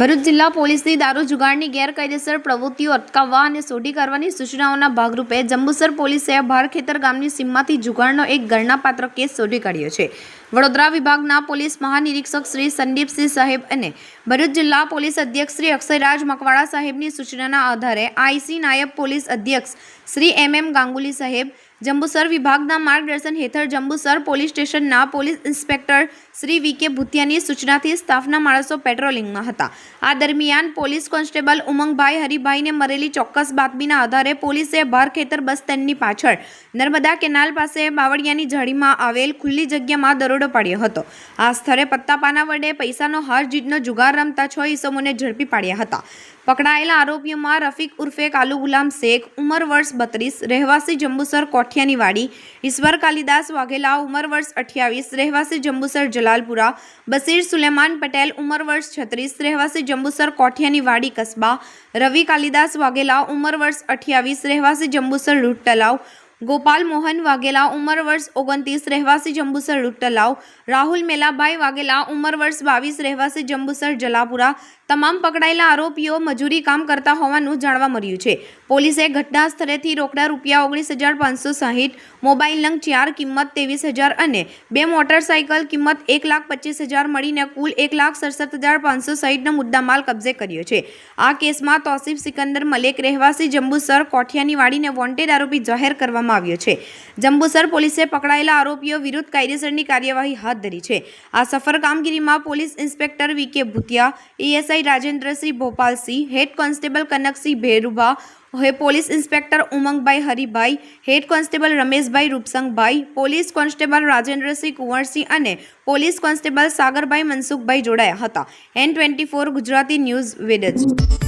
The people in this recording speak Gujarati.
ભરૂચ જિલ્લા પોલીસની દારૂ જુગાડની ગેરકાયદેસર પ્રવૃત્તિઓ અટકાવવા અને શોધી કાઢવાની સૂચનાઓના ભાગરૂપે જંબુસર પોલીસે ભારખેતર ગામની સીમમાંથી જુગાડનો એક ગણનાપાત્ર કેસ શોધી કાઢ્યો છે. વડોદરા વિભાગના પોલીસ મહાનિરીક્ષક શ્રી સંદીપસિંહ સાહેબ અને ભરૂચ જિલ્લા પોલીસ અધ્યક્ષ શ્રી અક્ષયરાજ મકવાડા સાહેબની સૂચનાના આધારે આઈસી નાયબ પોલીસ અધ્યક્ષ શ્રી એમ એમ ગાંગુલી સાહેબ, જંબુસર વિભાગના માર્ગદર્શન હેઠળ જંબુસર પોલીસ સ્ટેશનના police inspector Shri V K ભૂતિયાની સૂચનાથી સ્ટાફના માણસો પેટ્રોલિંગમાં હતા. આ દરમિયાન પોલીસ કોન્સ્ટેબલ ઉમંગભાઈ હરિભાઈને મળેલી ચોક્કસ બાતમીના આધારે પોલીસે ભારખેતર બસ સ્ટેન્ડની પાછળ નર્મદા કેનાલ પાસે બાવળિયાની ઝાડીમાં આવેલ ખુલ્લી જગ્યામાં દરોડો પાડ્યો હતો. આ સ્થળે પત્તાપાના વડે પૈસાનો હાર જીતનો જુગાર રમતા છ ઈસમોને ઝડપી પાડ્યા હતા. પકડાયેલા આરોપીઓમાં રફીક ઉર્ફે કાલુ ગુલામ શેખ, ઉંમર વર્ષ બત્રીસ, રહેવાસી જંબુસર કોઠિયાની વાડી ઈશ્વર કાલિદાસ વાઘેલા ઉંમર વર્ષ અઠ્યાવીસ, રહેવાસી જંબુસર જલાલપુરા બસીર સુલેમાન પટેલ, ઉંમર વર્ષ છત્રીસ, રહેવાસી જંબુસર કોઠિયાની વાડી કસ્બા, રવિ કાલિદાસ વાઘેલા ઉંમર વર્ષ અઠ્યાવીસ, રહેવાસી જંબુસર રૂટ તલાવ ગોપાલ મોહન વાઘેલા ઉંમર વર્ષ ઓગણત્રીસ, રહેવાસી જંબુસર રૂટ રાહુલ મેલાભાઈ વાઘેલા ઉંમર વર્ષ બાવીસ, રહેવાસી જંબુસર જલાપુરા. તમામ પકડાયેલા આરોપીઓ મજૂરી કામ કરતા હોવાનું જાણવા મળ્યું છે. પોલીસે ઘટના સ્થળેથી રોકડા રૂપિયા ઓગણીસ હજાર પાંચસો સાહીઠ, મોબાઈલ નંગ ચાર, કિંમત ત્રેવીસ હજાર અને બે મોટરસાઇકલ કિંમત એક લાખ પચીસ હજાર મળીને કુલ એક લાખ સડસઠ હજાર પાંચસો સાહીઠનો મુદ્દામાલ કબજે કર્યો છે. આ કેસમાં તોસીફ સિકંદર મલેક, રહેવાસી જંબુસર કોઠિયાની વાડીને વોન્ટેડ આરોપી જાહેર કરવામાં આવ્યો છે. જંબુસર પોલીસે પકડાયેલા આરોપીઓ વિરુદ્ધ કાયદેસરની કાર્યવાહી હાથ ધરી છે. આ સફર કામગીરીમાં police inspector V K Bhutiya, ASI Rajendrasinh Bhopalsinh, head constable Kanaksinh Bherubha, હે police inspector Umangbhai Haribhai, head constable Rameshbhai Rupsangbhai, police constable Rajendrasinh Kunvarsinh અને પોલીસ કોન્સ્ટેબલ સાગરભાઈ મનસુખભાઈ જોડાયા હતા. N twenty four Gujarati news Vadaj